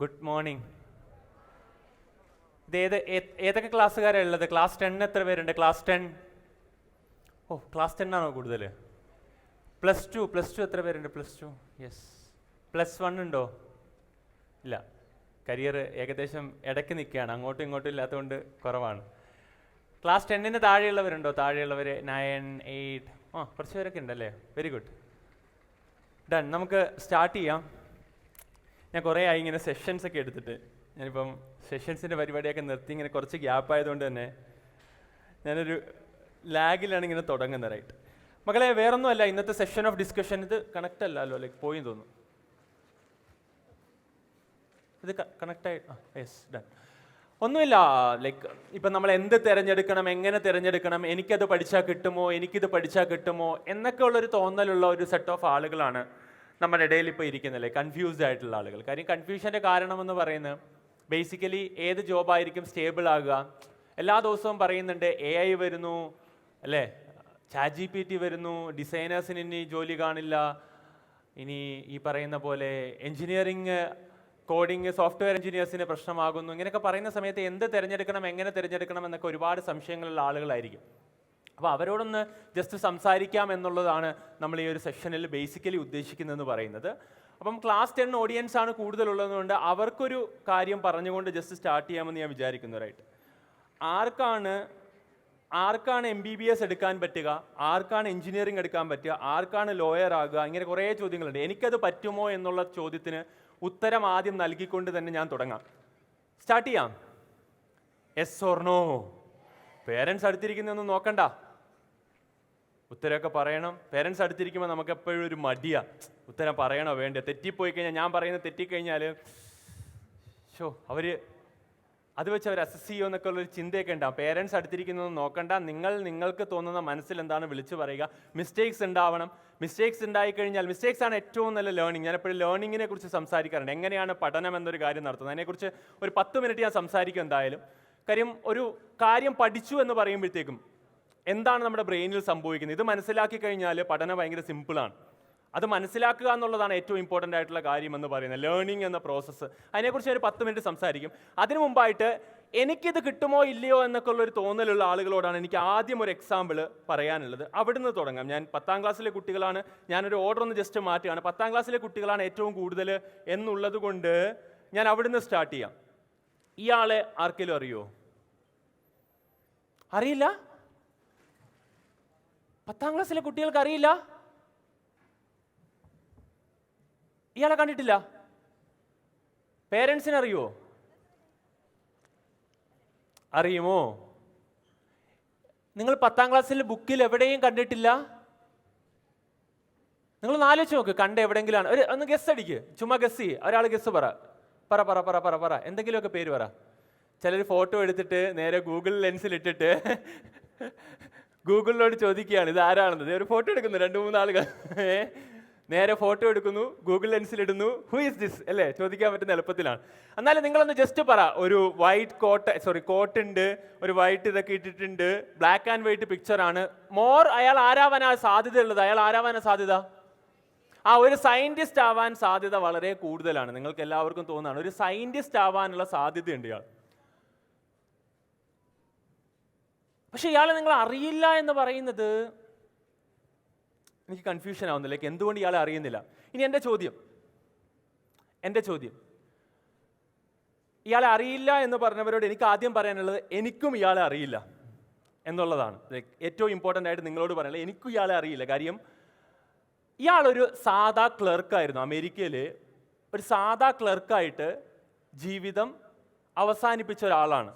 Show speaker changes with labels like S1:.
S1: Good morning ഇത് ഏത് ഏതൊക്കെ ക്ലാസ്സുകാരാണ് ഉള്ളത്? ക്ലാസ് ടെൻ എത്ര പേരുണ്ട്? ക്ലാസ് ടെൻ ഓ ക്ലാസ് ടെൻ ആണോ കൂടുതൽ പ്ലസ് ടു പ്ലസ് ടു എത്ര പേരുണ്ട്? Plus two yes plus one ഉണ്ടോ? ഇല്ല. കരിയർ ഏകദേശം ഇടയ്ക്ക് നിൽക്കുകയാണ്. അങ്ങോട്ടും ഇങ്ങോട്ടും ഇല്ലാത്തതുകൊണ്ട് കുറവാണ്. ക്ലാസ് ടെന്നിന് താഴെയുള്ളവരുണ്ടോ? താഴെയുള്ളവർ നയൻ എയ്റ്റ് ആ കുറച്ച് പേരൊക്കെ ഉണ്ടല്ലേ? വെരി ഗുഡ് ഡൺ നമുക്ക് സ്റ്റാർട്ട് ചെയ്യാം. ഞാൻ കുറേ ആയി ഇങ്ങനെ സെഷൻസ് ഒക്കെ എടുത്തിട്ട്. ഞാനിപ്പം സെഷൻസിന്റെ പരിപാടിയൊക്കെ നിർത്തി ഇങ്ങനെ കുറച്ച് ഗ്യാപ്പ് ആയതുകൊണ്ട് തന്നെ ഞാനൊരു ലാഗിലാണ് ഇങ്ങനെ തുടങ്ങുന്നത് റൈറ്റ് മകളെ വേറൊന്നുമല്ല ഇന്നത്തെ സെഷൻ ഓഫ് ഡിസ്കഷൻ ഇത് കണക്റ്റ് അല്ലല്ലോ ലൈക്ക് പോയി തോന്നുന്നു. ഇത് കണക്ട് ആയി യെസ് ഡൺ ഒന്നുമില്ല ലൈക്ക് ഇപ്പം നമ്മൾ എന്ത് തിരഞ്ഞെടുക്കണം എങ്ങനെ തിരഞ്ഞെടുക്കണം എനിക്കത് പഠിച്ചാൽ കിട്ടുമോ എനിക്കിത് പഠിച്ചാൽ കിട്ടുമോ എന്നൊക്കെ ഉള്ളൊരു തോന്നലുള്ള ഒരു സെറ്റ് ഓഫ് ആളുകളാണ് നമ്മുടെ ഇടയിൽ ഇപ്പോൾ ഇരിക്കുന്നില്ലേ? കൺഫ്യൂസ്ഡ് ആയിട്ടുള്ള ആളുകൾ. കാര്യം കൺഫ്യൂഷന്റെ കാരണമെന്ന് പറയുന്നത് ബേസിക്കലി ഏത് ജോബായിരിക്കും സ്റ്റേബിൾ ആകുക? എല്ലാ ദിവസവും പറയുന്നുണ്ട് എ ഐ വരുന്നു അല്ലേ? ചാറ്റ് ജി പി ടി വരുന്നു ഡിസൈനേഴ്സിന് ഇനി ജോലി കാണില്ല. ഇനി ഈ പറയുന്ന പോലെ എഞ്ചിനീയറിങ് കോഡിങ് സോഫ്റ്റ്വെയർ എഞ്ചിനീയേഴ്സിന് പ്രശ്നമാകുന്നു. ഇങ്ങനെയൊക്കെ പറയുന്ന സമയത്ത് എന്ത് തിരഞ്ഞെടുക്കണം എങ്ങനെ തിരഞ്ഞെടുക്കണം എന്നൊക്കെ ഒരുപാട് സംശയങ്ങളുള്ള ആളുകളായിരിക്കും. അപ്പോൾ അവരോടൊന്ന് ജസ്റ്റ് സംസാരിക്കാം എന്നുള്ളതാണ് നമ്മൾ ഈ ഒരു സെഷനിൽ ബേസിക്കലി ഉദ്ദേശിക്കുന്നതെന്ന് പറയുന്നത്. അപ്പം ക്ലാസ് ടെൻ ഓഡിയൻസ് ആണ് കൂടുതലുള്ളതുകൊണ്ട് അവർക്കൊരു കാര്യം പറഞ്ഞുകൊണ്ട് ജസ്റ്റ് സ്റ്റാർട്ട് ചെയ്യാമെന്ന് ഞാൻ വിചാരിക്കുന്നു റൈറ്റ് ആർക്കാണ് ആർക്കാണ് എം ബി ബി എസ് എടുക്കാൻ പറ്റുക? ആർക്കാണ് എഞ്ചിനീയറിംഗ് എടുക്കാൻ പറ്റുക? ആർക്കാണ് ലോയർ ആകുക? ഇങ്ങനെ കുറേ ചോദ്യങ്ങളുണ്ട്. എനിക്കത് പറ്റുമോ എന്നുള്ള ചോദ്യത്തിന് ഉത്തരം ആദ്യം നൽകിക്കൊണ്ട് തന്നെ ഞാൻ തുടങ്ങാം. സ്റ്റാർട്ട് ചെയ്യാം. എസ് ഓർണോ പേരൻസ് അടുത്തിരിക്കുന്നൊന്നും നോക്കണ്ട. ഉത്തരമൊക്കെ പറയണം. പേരൻസ് അടുത്തിരിക്കുമ്പോൾ നമുക്ക് എപ്പോഴും ഒരു മടിയാ. ഉത്തരം പറയണോ വേണ്ട തെറ്റിപ്പോയി കഴിഞ്ഞാൽ ഞാൻ പറയുന്നത് തെറ്റിക്കഴിഞ്ഞാൽ ഷോ അവർ അത് വെച്ച് അവർ അസസ് ചെയ്യുമോ എന്നൊക്കെ ഉള്ളൊരു ചിന്തയൊക്കെ ഉണ്ടാവും. പേരൻസ് അടുത്തിരിക്കുന്നത് നോക്കണ്ട. നിങ്ങൾ നിങ്ങൾക്ക് തോന്നുന്ന മനസ്സിൽ എന്താണ് വിളിച്ചു പറയുക? മിസ്റ്റേക്സ് ഉണ്ടാവണം. മിസ്റ്റേക്സ് ഉണ്ടായി കഴിഞ്ഞാൽ മിസ്റ്റേക്സ് ആണ് ഏറ്റവും നല്ല ലേണിംഗ് ഞാൻ എപ്പോഴും ലേണിങ്ങിനെ കുറിച്ച് സംസാരിക്കാറുണ്ട്. എങ്ങനെയാണ് പഠനം എന്നൊരു കാര്യം നടത്തുന്നത്? അതിനെക്കുറിച്ച് ഒരു പത്ത് മിനിറ്റ് ഞാൻ സംസാരിക്കും എന്തായാലും. കാര്യം ഒരു കാര്യം പഠിച്ചു എന്ന് പറയുമ്പോഴത്തേക്കും എന്താണ് നമ്മുടെ ബ്രെയിനിൽ സംഭവിക്കുന്നത്? ഇത് മനസ്സിലാക്കി കഴിഞ്ഞാൽ പഠനം ഭയങ്കര സിമ്പിളാണ്. അത് മനസ്സിലാക്കുക എന്നുള്ളതാണ് ഏറ്റവും ഇമ്പോർട്ടന്റ് ആയിട്ടുള്ള കാര്യം എന്ന് പറയുന്നത്. ലേണിംഗ് എന്ന പ്രോസസ്സ് അതിനെക്കുറിച്ച് ഒരു പത്ത് മിനിറ്റ് സംസാരിക്കും. അതിനു മുമ്പായിട്ട് എനിക്കിത് കിട്ടുമോ ഇല്ലയോ എന്നൊക്കെ ഉള്ളൊരു തോന്നലുള്ള ആളുകളോടാണ് എനിക്ക് ആദ്യം ഒരു എക്സാമ്പിൾ പറയാനുള്ളത്. അവിടുന്ന് തുടങ്ങാം. ഞാൻ പത്താം ക്ലാസ്സിലെ കുട്ടികളാണ്. ഞാനൊരു ഓർഡർ ഒന്ന് ജസ്റ്റ് മാറ്റുകയാണ്. പത്താം ക്ലാസ്സിലെ കുട്ടികളാണ് ഏറ്റവും കൂടുതൽ എന്നുള്ളത് കൊണ്ട് ഞാൻ അവിടുന്ന് സ്റ്റാർട്ട് ചെയ്യാം. ഇയാളെ ആർക്കെങ്കിലും അറിയോ? അറിയില്ല? പത്താം ക്ലാസ്സിലെ കുട്ടികൾക്ക് അറിയില്ല? ഇയാളെ കണ്ടിട്ടില്ല? പേരൻസിന് അറിയുമോ അറിയുമോ? നിങ്ങൾ പത്താം ക്ലാസ്സിലെ ബുക്കിൽ എവിടെയും കണ്ടിട്ടില്ല? നിങ്ങൾ നാലോച്ച് നോക്ക് കണ്ട എവിടെയെങ്കിലാണ്. ഒരു ഒന്ന് ഗസ് അടിക്ക്. ചുമ്മാ ഗസ് ചെയ്യ്. ഒരാൾ ഗസ് പറ. പറ പറ പറ പറ പറ. എന്തെങ്കിലുമൊക്കെ പേര് പറ. ചിലർ ഫോട്ടോ എടുത്തിട്ട് നേരെ ഗൂഗിൾ ലെൻസിൽ ഇട്ടിട്ട് ഗൂഗിളിനോട് ചോദിക്കുകയാണ് ഇത് ആരാണെന്ന്? ഒരു ഫോട്ടോ എടുക്കുന്നു രണ്ട് മൂന്ന് ആളുകൾ. നേരെ ഫോട്ടോ എടുക്കുന്നു ഗൂഗിൾ ലെൻസിൽ ഇടുന്നു. ഹു ഇസ് ദിസ് അല്ലേ ചോദിക്കാൻ പറ്റുന്ന എളുപ്പത്തിലാണ്. എന്നാലും നിങ്ങളൊന്ന് ജസ്റ്റ് പറ ഒരു വൈറ്റ് കോട്ട് സോറി കോട്ട് ഉണ്ട് ഒരു വൈറ്റ് ഇതൊക്കെ ഇട്ടിട്ടുണ്ട് ബ്ലാക്ക് ആൻഡ് വൈറ്റ് പിക്ചർ ആണ്. മോർ അയാൾ ആരാവാനാ സാധ്യത ഉള്ളത് അയാൾ ആരാവാനാ സാധ്യത? ആ ഒരു സയന്റിസ്റ്റ് ആവാൻ സാധ്യത വളരെ കൂടുതലാണ്. നിങ്ങൾക്ക് എല്ലാവർക്കും തോന്നുന്നതാണ്. ഒരു സയന്റിസ്റ്റ് ആവാനുള്ള സാധ്യതയുണ്ട് ഇയാൾ. പക്ഷെ ഇയാളെ നിങ്ങൾ അറിയില്ല എന്ന് പറയുന്നത് എനിക്ക് കൺഫ്യൂഷൻ ആവുന്നില്ല. എന്തുകൊണ്ട് ഇയാളെ അറിയുന്നില്ല? ഇനി എന്റെ ചോദ്യം. എന്റെ ചോദ്യം. ഇയാളെ അറിയില്ല എന്ന് പറഞ്ഞവരോട് എനിക്ക് ആദ്യം പറയാനുള്ളത് എനിക്കും ഇയാളെ അറിയില്ല എന്നുള്ളതാണ്. ലൈക്ക് ഏറ്റവും ഇമ്പോർട്ടന്റ് ആയിട്ട് നിങ്ങളോട് പറയാനുള്ളത് എനിക്കും ഇയാളെ അറിയില്ല. കാര്യം ഇയാളൊരു സാധാ ക്ലർക്കായിരുന്നു അമേരിക്കയിൽ ഒരു സാധാ ക്ലർക്കായിട്ട് ജീവിതം അവസാനിപ്പിച്ച ഒരാളാണ്.